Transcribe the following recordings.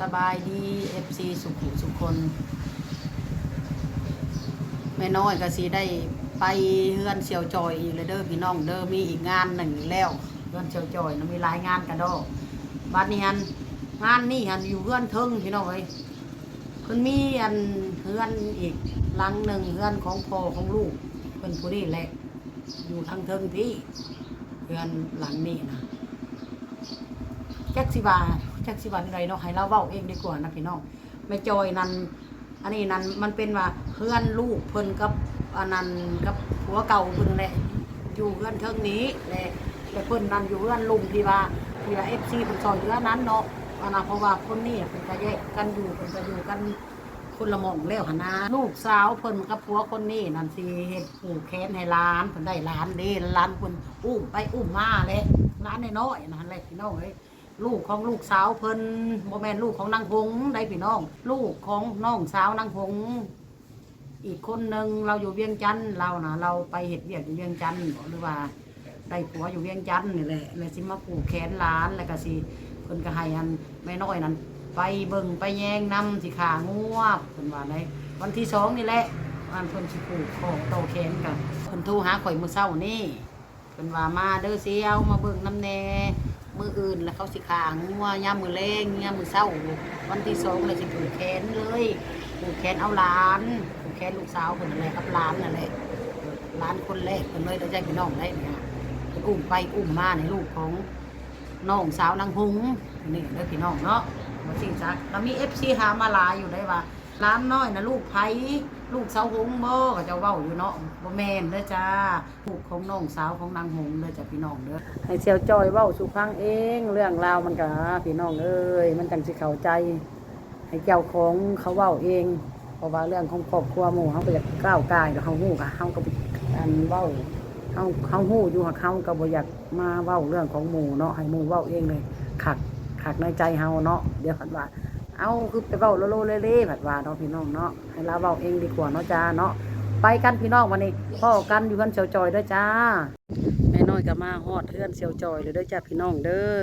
สบายดีเอฟซีสุขุสุขคนแม่น้อยก็สีได้ไปเฮือนเสียวจอยอีกเลยเด้อพี่น้องเด้อมีอีกงานหนึ่งแล้วเฮือนเสียวจอยนะมีหลายงานกันดอกบัดนี้ฮันงานนี่ฮันอยู่เฮือนเทิงพี่น้องเอ้ยเพิ่นมีอันเฮือนอีกหลังหนึ่งเฮือนของพ่อของลูกเพิ่นผู้นี้แหละอยู่ทางเทิงพี่เฮือนหลังนี้นะแจ็คสิบา จ็คสิบาอะไรเนาะให้เราเว้าเองดีกว่านะพี่น้องไม่จอยนันอันนี้นันมันเป็นว่าเพื่อนลูกเพิ่นกับอันนั้นกับผัวเก่าเพิ่นแหละอยู่เพื่อนเทิงนี้แหละแต่เพิ่นนันอยู่เพื่อนลุงที่ว่าที่ว่าเอฟซีเพิ่นซอยอยู่นั้นเนาะอันนั้นเพราะว่าคนนี้เพิ่นก็แยกกันอยู่เพิ่นก็อยู่กันคนละหมองแล้วหนนะลูกสาวเพิ่นกับผัวคนนี้นั่นสิเฮ็ดผูกแขนให้ล้านเพิ่นได้หล้านเด้หล้านเพิ่นอุ้มไปอุ้มมาแหละหล้านน้อยๆนั่นแหละพี่น้องเอ้ย ลูกของลูกสาวเพิ่นบ่แม่นลูกของนางหงได้พี่น้อง ลูกของน้องสาวนางหงอีกคนหนึ่งเราอยู่เวียงจันทน์เรานะเราไปเห็ดเวียกอยู่เวียงจันทน์หรือว่าได้ผัวอยู่เวียงจันทน์นี่แหละเลยสิมาปลูกแขนหล้านแล้วก็สิเพิ่นก็ให้อันแม่น้อยนั้น ไปเบิ่งไปแยงนำสิขางัวเพิ่นว่าได้วันที่สองนี่แหละอันเพิ่นสิปลูกของโตแขนกันเพิ่นโทรหาข่อยมื้อเช้านี่เพิ่นว่ามาเด้อเสียวมาเบิ่งน้ำแน่ มืออื่นแล้วเขาสิขางงัวยามมือแรงยามมือเศร้าวันที่สองเลยสิผูกแขนเลยผูกแขนเอาหลานผูกแขนลูกสาวคนอะไรกับหลานนั่นแหละหลานคนแรกคนเลยได้ใจพี่น้องได้เนี่ยอุ้มไปอุ้มมาในลูกของน้องสาวนางหงนี่เด้อพี่น้องเนาะมาสิจักแล้วมีเอฟซีหามาลายอยู่ได้ว่า ร้านน้อยนะลูกไผลูกสาวหงบ่ก็จะเว้าอยู่เนาะบ่แม่นเด้อจ้าลูกของน้องสาวของนางหงเด้อจ้ะพี่น้องเด้อให้เซียวจอยเว้าสู่ฟังเอง เรื่องราวมันก็พี่น้องเอ้ยมันจังสิเข้าใจ ให้เจ้าของเขาเว้าเอง เพราะว่าเรื่องของครอบครัวหมู่เฮาก็อยากก้าวกายเดี๋ยวเฮาฮู้ก็เฮาก็อันเว้าเฮาเฮาฮู้อยู่หักเฮาก็บ่อยากมาเว้าเรื่องของหมู่เนาะให้หมู่เว้าเองเลยขักขักในใจเฮาเนาะเดี๋ยวผัดว่า เอาคือไปเว้าโลโลเล่ๆผัดว่าเนาะพี่น้องเนาะให้เราเว้าเองดีกว่าเนาะจ้าเนาะไปกันพี่น้องวันนี้พ่อกันอยู่กันเซียวจอยเด้อจ้า แม่น้อยก็มาฮอดเฮือนเซียวจอยเลยด้อจ้าพี่น้องเด้อ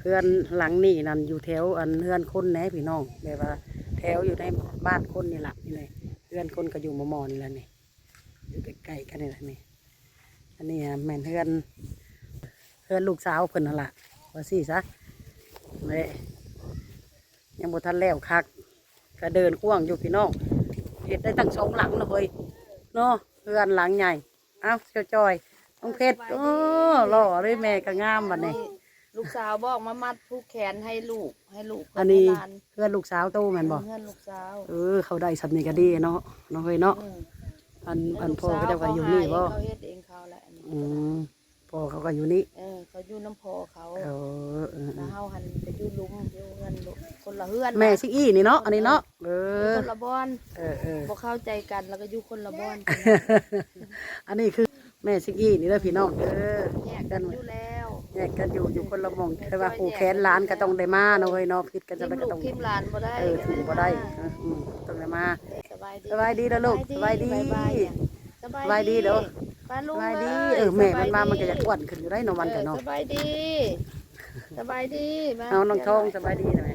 เฮือนหลังนี่นั่นอยู่แถวอันเฮือนคนแหน่พี่น้องแบบว่า แถวอยู่ในบ้านคนนี่แหละนี่เลยเฮือนคนก็อยู่หมอมอนี่แหละนี่อยู่ใกล้ๆกันนี่แหละนี่อันนี้อะแม่นเฮือนเฮือนลูกสาวเพิ่นนั่นล่ะว่าสิซะนี่ย งบ่ทันแล้วคักก็เดินกว้างอยู่พี่น้องเฮ็ดได้ตั้งสองหลังนะเฮ้ยเนาะเฮือนหลังใหญ่เอ้าเซียวจอยน้องเพชรโอ้หล่อเลยแม่ก็งามบัดนี้ลูกสาวบอกมามัดผู้แขนให้ลูกให้ลูกอันนี้ให้หลานเพื่อนลูกสาวโตแม่นบ่เพื่อนลูกสาวเออเขาได้สำเนียงก็ดีเนาะน้องเฮ้ยเนาะอืมอันอันพ่อก็จะว่าอยู่นี่บ่เขาเฮ็ดเองเขาแหละอันนี้อืมพ่อเขาก็อยู่นี่เอ อเขาอยู่น้ำพอเขาเออเออเอแล้วอเฮาหันไปอยู่หลุมอยู่เงินลูกคนละเฮือนแม่ซิอี้นี่เนาะอันนี้เนาะเออยู่อคนละบ้านเออเออ บ่เข้าใจกันแล้วก็อยู่คนละบ้านอันนี้คือแม่ซิอี้นี่เด้อพี่น้องเด้อแยกกันอยู่แล้วแยกกันอยู่อยู่คนละหม่องแต่ว่าผู้แขนหลานก็ต้องได้มาเนาะเฮ้ยเนาะผิดกันจะทิมไปก็ลูต้กองทิมหลานบ่ได้เออถึงบ่ได้เอออืมต้องได้มา สบายดีสบายดีเด้อลูกสบายดี บ๊ายบายอะสสบายดีเด้อ ป้าลุงสบายดียเออแม่มันมาสบยมันก็จะอ้วนขึ้นอยู่ได้เนาะมันก็เนาะออสบายดี สบายดีมเอาน้องทองสบายดีไหม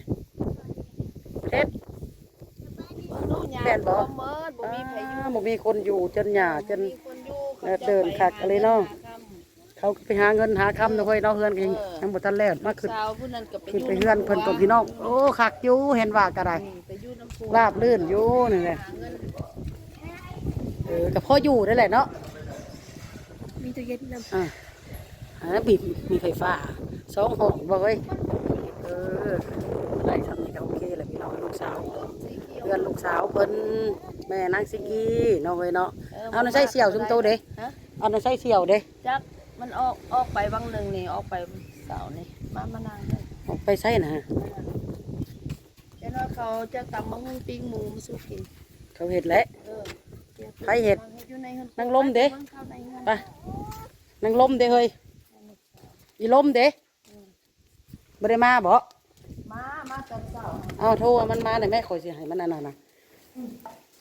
เพชรลูกยาแม่นบ่บ่เมิดบ่มีไผอยู่อ่าบ่มีคนอยู่จนหยาจนมีคนอยู่เออเดินคักอะไรเนาะเขาก็ไปหาเงินหาคำนะเฮ้ยเนาะเฮือนก็ยังยังบ่ทันแล้วมาขึ้นสาวผู้นั้นก็ไปขึ้นยู่ไปเฮือนเพิ่นกับพี่น้องโอ้คักอยู่เห็นว่าก็ได้นี่ไปอยู่น้ำพุราบลื่นอยู่นี่แหละหาเงินเออก็พออยู่ได้แหละเนาะ มีตู้เย็นนำอ่าอันนั้นมีมีไฟฟ้าสองห้องบ่เว้ยเออได้ทำนี่ก็โอเคแหละพี่น้องลูกสาวสีเขียวเพื่อนลูกสาวเพิ่นแม่นางสิกี้เนาะเว้ยเนาะเอาน่ะใส่เสี่ยวซุมโตเด้ฮะเอาน่ะใส่เสี่ยวเด้จักมันออกออกไปบางหนึ่งนี่ออกไปเสาร์นี่มามานางเลยออกไปใส่นะเจ้าน้อยเขาจะตำมะฮุ่งปิ้งหมูมาสู้กินเขาเห็ดแล้วเออใครเฮ็ดอยู่ในเฮือนนางลมเด้เข้าในเฮือนไป นางลมเด้เฮ้ยอีลมเด้บ่ได้มาบ่มา มาตอนเสาร์เอาโทรว่ามันมาได้แม่ข่อยสิให้มันนั่นน่ะนะ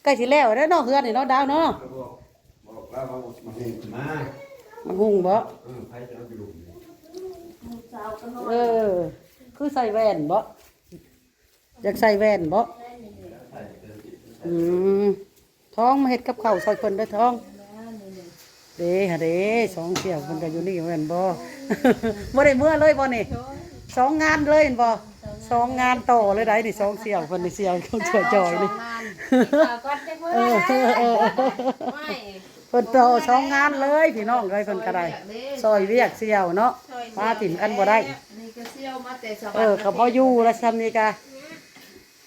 ใกล้สิแล้วเด้อเนาะเฮือนนี่เนาะดาวเนาะบอกบอกว่าเขามาเห็นมามันหุงบ่เออใครจะเอาไปดูนี่ลูกสาวก็นอนเออ คือใส่แว่นบ่อยากใส่แว่นบ่อืมท้องมาเฮ็ดกับข้าวซอยเพิ่นเด้อท้อง เด้ฮะเด้สองเสี่ยวเพิ่นก็อยู่นี่แม่นบ่บ่ได้เมื่อเลยบ่นี่สองงานเลยเห็นบ่สองงานต่อเลยได้นี่สองเสี่ยวเพิ่นนี่เสี่ยวเขาเฉยจอยนี่ก่อนจะเออเออเพิ่นต่อสองงานเลยพี่น้องเลยเพิ่นก็ได้ซอยเวียกเสี่ยวเนาะมาถิ่มกันบ่ได้เซี่ยวมาแต่สวรรค์เออก็บ่อยู่แล้วซ้ำนี่กะ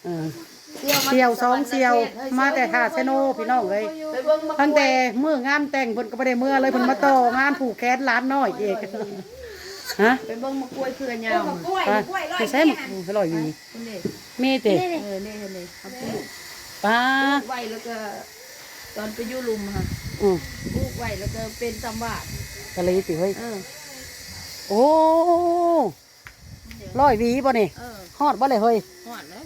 เออ เสี่ยวสองเสี่ยวมาแต่ท่าเซโนพี่น้องเลยไปเบิ่งมาตั้งแต่เมื่องานแต่งเพิ่นก็บ่ได้เมื่อเลยเพิ่นมาต่องานผูกแขนร้านน้อยอีกฮะไปเบิ่งมะกล้วยเครือยาวไปไปใช้หมกอร่อยมีคุณนี่มีติเออนี่เห็นนี่เขาปลูกป้าปลูกไว้แล้วก็ตอนไปอยู่ลุมค่ะอือปลูกไว้แล้วก็เป็นตำบาดกะลีติเฮ้ยเออโอ้ร้อยหวีบ่นี่เออฮอดบ่เลยเฮ้ยหอดแล้ว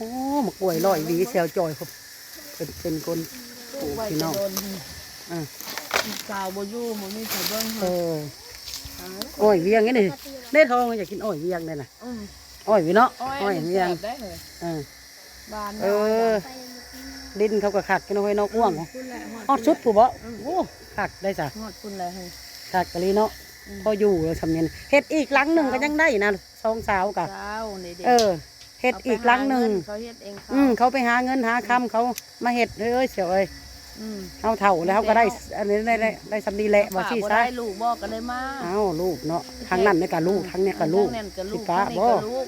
โอ้มะกล้วยร้อยหวีแซวจอยครับเป็นเป็นคนปลูกไว้พี่น้จะองโดนอ่าสาวบ่อยู่บ่มีใครเบิ่งเอค่ะออ้อยเวียงนี่นี่เด้ทองอยากกินอ้อยเวียงเลยนะอืมอ้อยวิเนาะอ้อยอ้อยอันนี้เวียงแซ่บได้เลยเออบานเออดินเขาก็ขัดกันเอาไว้เนอกอ้วงคุณแหละฮอดชุดผู้บ่โอ้ขัดได้จ้ะฮอดคุณแหละเฮ้ยขัดกะลีเนาะพออยู่แล้วทำเนี่ยเฮ็ดอีกหลังหนึ่งก็ยังได้นะสองสาวกะเจ้านี่เด็กเออ เฮ็ดอีกหลังหนึ่งเขาเฮ็ดเองเขาอืมเขาไปหาเงินหาคำเขามาเฮ็ดเอ้ยเสียวเอ้ยอืมเขาเฒ่าแล้วเขาก็ได้อันนี้ได้ได้ได้สำนีแหละบ่ป้าที่บ่ซะได้ลูกบอกก็ได้มาเอ้าลูกเนาะทางนั้นนี่ก็ลูกทางนี้ก็ลูกทางนั้นก็ลูสิกป้าทางนี้บ่ก็ลูก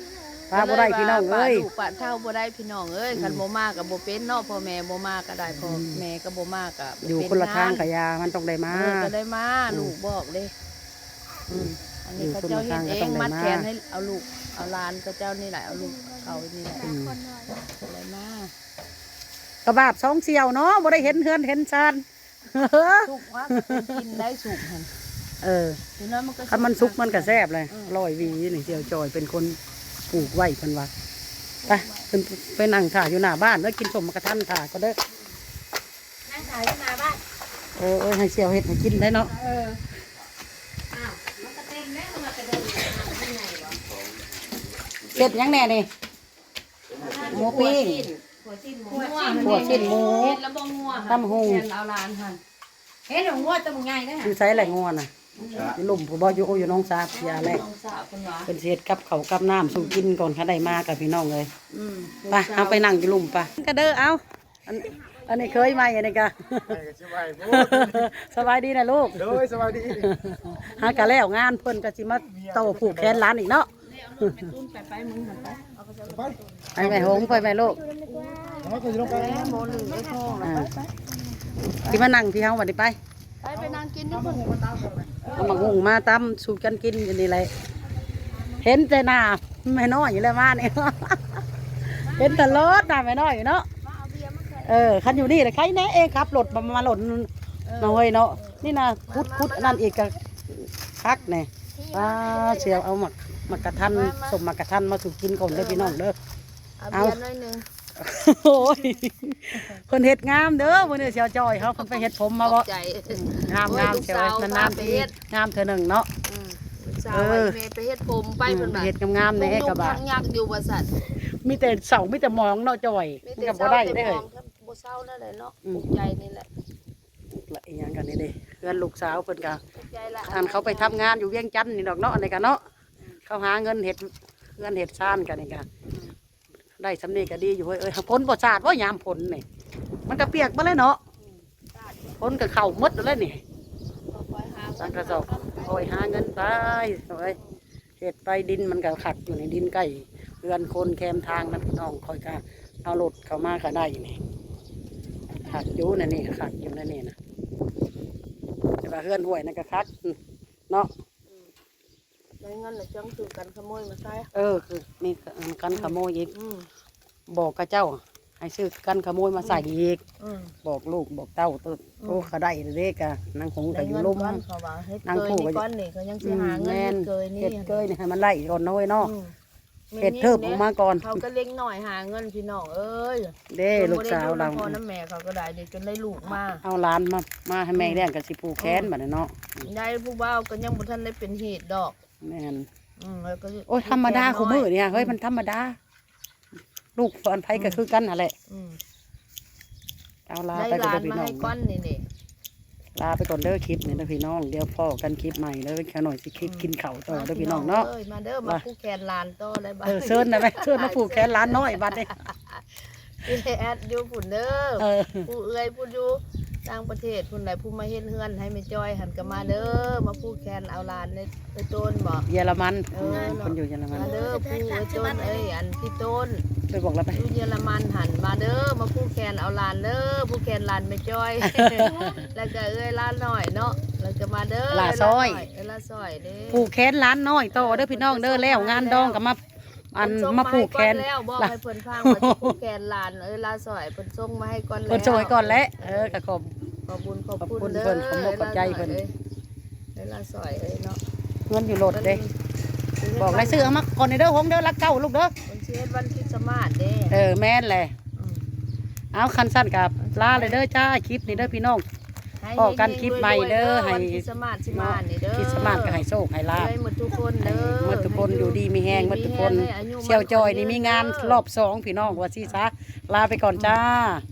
ป้าบ่ได้พี่น้องเอ้ยป้าลูกป้าเท่าบ่ได้พี่น้องเอ้ยคันบ่มาก็บ่เป็นเนาะพ่อแม่บ่มาก็ได้พ่อแม่ก็บ่มาก็บ่อยู่เป็คนละทางงกับยามันต้องได้มาเออก็ได้มาลูกบอกเด้อืม อันนี้อยู่เขาคนเจ้าละเฮ็ดทางก็เอต้องงได้มัดมาแขนให้เอาลูกเอาหลานก็เจ้านี่แหละเอาลูกเขานี่แหละอืมก็ได้มากระบาดสองเสียวเนาะบ่ได้เห็นเฮือนเห็นชานสุกว่าก็เป็นกินได้สุกหั่นเออทีนั้นมันก็คันมันสุกมันก็แซ่บเลยลอยหวีนี่เสียวจอยเป็นคนปลูกไว้เพิ่นว่าไปเพิ่นไปนั่งถ่าอยู่หน้าบ้านแล้วกินสมกระทันถ่าก็เด้อนั่งขายที่นาบ้านเออเออให้เสียวเฮ็ดให้กินได้เนาะ เอออ้าวมันก็เต็มแล้วมันก็ เดินข้างในวะเฮ็ดหยังแน่นี่หมูปิ้งหัวชิ้นหมูหัวชิ้นหมูเฮ็ดแล้วบ่งัวค่ะตำหุงเฮ็ดเอาหลานหั่นเฮ็ดเอางัวตำง่ายนะอยู่ไสแหล่งอนน่ะอยู่ลุ่มผู้บ่อยู่โอ้อยู่น้องสาบยาแหละน้องสาวเพิ่นว่าเป็นสิเฮ็ดกับเขาวกับน้ำสู่กินก่อนเขาได้มากับพี่น้องเลยอืมไปเอาไปนั่งอยู่ลุ่มไปก็เด้อเอา อันอันนี้เคยไหมอันนี้ก็สบายโสบายดีนะลูกดยสบายดีหากะแล้วงานเพิ่นก็สิมาโตผูกแขนร้านอีกเนาะเอารถไปตุ้นไปไปมึงหั่นไปเอาก็จะไปไปแม่หงไปแม่ลูกน้องก็จะลงไปแม่โมลืมไอ้พ่อแล้วไปไปที่มานั่งที่เฮาวันนี้ไปไปไปนั่งกินนี่พุ่นเอามาหุงมาตำสู่กันกินอันนี้เลยเห็นแต่หน้าแม่น้อยอยู่แล้วมานี่เห็นแต่รถหน้าแม่น้อยอยู่เนาะ เออคันอยู่นี่แหละใครแน่เองครับรถมามาหล่นน้อยเนาะนี่นะคุดคุดอันนั่นอีกก็คักแน่ป้าเชียวเอาหมักหมักกระทันสมหมักกระทันมาสู่กินก่อนเด้อพี่น้องเด้อเอาเบียร์หน่อยหนึงโอ้ยเพิ่นเฮ็ดงามเด้อมื้อนี้เสียวจอยเขาเพิ่นไปเฮ็ดผมมาบ่ตกใจงามงามเชียวโอ้ยลูกสาวนานๆพาไปทีเฮ็ดงามเธอหนึ่งเนาะอืมสาวเอไว้อแม่ไปเฮ็ดผมไปเพิ่นไปว่าเฮ็ดงามๆในเอกบาทางยักอยู่ว่าซั่นมีแต่เสามีแต่หมองเนาะจอยมีมันแต่ก็บ่เศร้าได้แต่เด้อมองครั บบ่เศร้านั่นแหละเนาะอืมตกใจนี่แหละละอีหยังกันนี่เด้เพื่อนลูกสาวเพิ่นก็ตกใจละอันเขาไปทำงานอยู่เวียงจันทน์นี่ดอกเนาะอันนี้กันเนาะเขาหาเงินเฮ็ดเงินเฮ็ดซ่านกันนี่กันได้สำเนีก็ดีอยู่เว้ยเอ้ยพ้นบ่สาดว่ายามพ้นนี่มันก็เปียกมาเลยเนาะพ้นก็เข้าหมดแล้วนี่คอยหาสังกระสอบโอ้ยหาเงินไปโอ้ยเห็ดไปดินมันก็ขัดอยู่ในดินใกล้เรือนคนแคมทางนะพี่น้องคอยก็เอารถเข้ามาก็ได้นี่ ขัดอยู่นั่นนี่ขัดอยู่นั่นนี่นะแต่ว่าเรือนห้วยนั่นก็ขัดเนาะได้เงินแล้วจังถือกันขโมยมาใส่เออคือมีกันขโมยอีกอืมบอกกับเจ้า ให้ซื้อกันขโมยมาใส่อีกอืมบอกลูกบอกเต้าตัวโอ้เขาได้เด็กอะนางคงได้ก็อยู่เงินลุ่มก้อนเขาว่าเฮ็ดนางเกยผู้นี่ก็ก้อนนี่เขายังสิอืมหาเงินแม่เฮ็นดเกยนี่เห็ดเกยนี่ให้มันไล่ก่อนน้อยเนาะอืม เห็ดเทิบออกมาก่อนเขาก็เล็กหน่อยหาเงินพี่น้องเอ้ยเด้ลูกสาวเราจนบ่ได้ดูน้ำพ่อน้ำแม่เขาก็ได้เด็กจนได้ลูกมาเอาหลานมามาให้แม่เลี้ยงกับสิผูกแขนบัดนี้เนาะได้ผู้บ่าวก็ยังบ่ทันได้เป็นเหตุดอกแม่นอืมแล้วก็โอ้ยธรรมดาคู่มือเนี่ยเฮ้ยมันธรรมดา ลูกเพิ่นไผก็คือกันนั่นแหละอืมเอาลาได้ไปก่อนหลาเด้อนพี่มาน้อให้งก้อนนี่นี่ ลาไปก่อนเด้อคลิปนี้นะพี่น้องเดี๋ยวพ่อกันคลิปใหม่เด้อแค่หน่อยสิคลิปกินข้าวต่อเด้อพี่น้องเนาะอ้ยมาเด้อมาผู้แคนลานโตเลยบ้าเออเชิญได้ไหมเชิญมาผูกแขนร้านน้อยบัดนี้พี่แอดอยู่พุ่นเด้อเออผู้เอื้อยผู้อยู่ต่างประเทศพุ่นใดผู้มาเฮ็ดเฮือนให้แม่จอยหันก็มาเด้อมาผู้แคนเอาหลานในในต้นบ่เยอรมันเออ คนอยู่เยอรมัน มาเด้อผู้เอ้ยต้นเอ้ยอันพี่ต้น ไปบอกแล้วไป อยู่เยอรมันหันมาเด้อมาผู้แคนเอาหลานเด้อผู้แคนหลานแม่จอย แล้วก็เอ้ยหลานหน่อยเนาะแล้วก็มาเด้อหลาซอย เอ้ยหลาซอยเด้ผูกแขนร้านน้อยต่อเด้อพี่น้องเด้อแล้วงานดองก็มาอันมาผูกแขนเพิ่ส่งมาให้ก่อนแล้วบอกให้เพิ่นฟังว่าสิผูกแขนหลานเอ้ยหลาซอยเพิ่นส่งมาให้ก่อนแล้วเพิ่นช่วยก่อนแล้วเออก็ขอบ ขอบคุณขอบขอบคุณคุณเด้อเพิ่นขอบคุณขอบใจเพิ่นเวลาซอยเอ้ยเนาะเงินอยู่รถเด้ บอกรายชื่อเอามาก่อนในเด้อหงเด้อรักเก้าลูกเด้อคนเชียวันคริสต์มาสเด้เออแม่นแหละมเอาคันสั้นกับลาเลยเด้อจ้าคลิปนี้เด้อพี่น้องให้พอกันคลิปใหม่เด้อให้วันคริสต์มาสสิมานี่เด้อคริดสต์มาสก็ให้โชคให้ลาบให้หมดทุกคนเด้อเมื่อทุกคนอยู่ดีมีแห้งเมื่อทุกคนให้อายุเชี่ยวจอยนี่มีงานเด้รอบสองพี่น้องว่าสิซะลาไปก่อนจ้าอ